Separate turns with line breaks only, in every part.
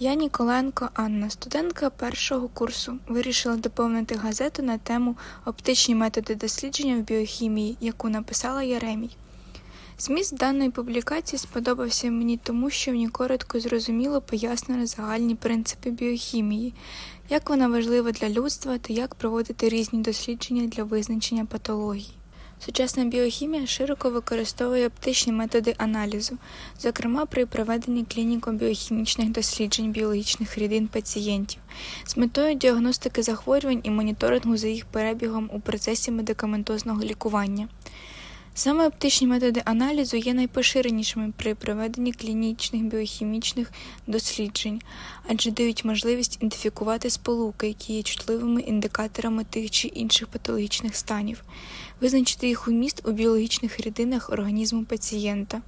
Я Ніколенко Анна, студентка першого курсу, вирішила доповнити газету на тему Оптичні методи дослідження в біохімії, яку написала Яремій. Зміст даної публікації сподобався мені тому, що в ній коротко зрозуміло пояснено загальні принципи біохімії, як вона важлива для людства та як проводити різні дослідження для визначення патологій. Сучасна біохімія широко використовує оптичні методи аналізу, зокрема при проведенні клініко-біохімічних досліджень біологічних рідин пацієнтів, з метою діагностики захворювань і моніторингу за їх перебігом у процесі медикаментозного лікування. Саме оптичні методи аналізу є найпоширенішими при проведенні клінічних біохімічних досліджень, адже дають можливість ідентифікувати сполуки, які є чутливими індикаторами тих чи інших патологічних станів, визначити їх уміст у біологічних рідинах організму пацієнта.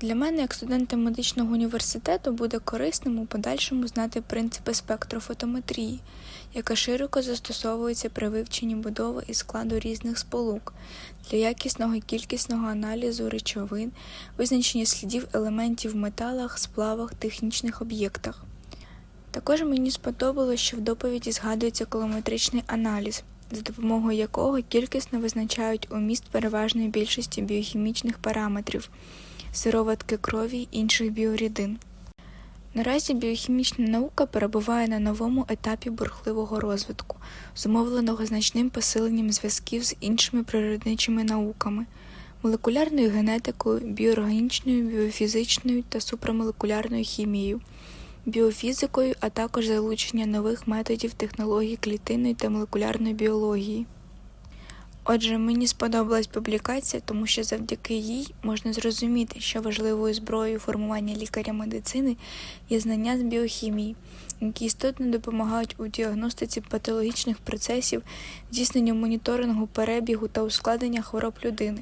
Для мене, як студента медичного університету, буде корисним у подальшому знати принципи спектрофотометрії, яка широко застосовується при вивченні будови і складу різних сполук для якісного і кількісного аналізу речовин, визначення слідів елементів в металах, сплавах, технічних об'єктах. Також мені сподобалось, що в доповіді згадується колометричний аналіз, за допомогою якого кількісно визначають уміст переважної більшості біохімічних параметрів сироватки крові інших біорідин. Наразі біохімічна наука перебуває на новому етапі бурхливого розвитку, зумовленого значним посиленням зв'язків з іншими природничими науками, молекулярною генетикою, біоорганічною, біофізичною та супрамолекулярною хімією, біофізикою, а також залучення нових методів технологій клітинної та молекулярної біології. Отже, мені сподобалась публікація, тому що завдяки їй можна зрозуміти, що важливою зброєю формування лікаря медицини є знання з біохімії, які істотно допомагають у діагностиці патологічних процесів, здійсненню моніторингу перебігу та ускладнення хвороб людини.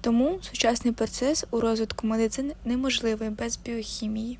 Тому сучасний процес у розвитку медицини неможливий без біохімії.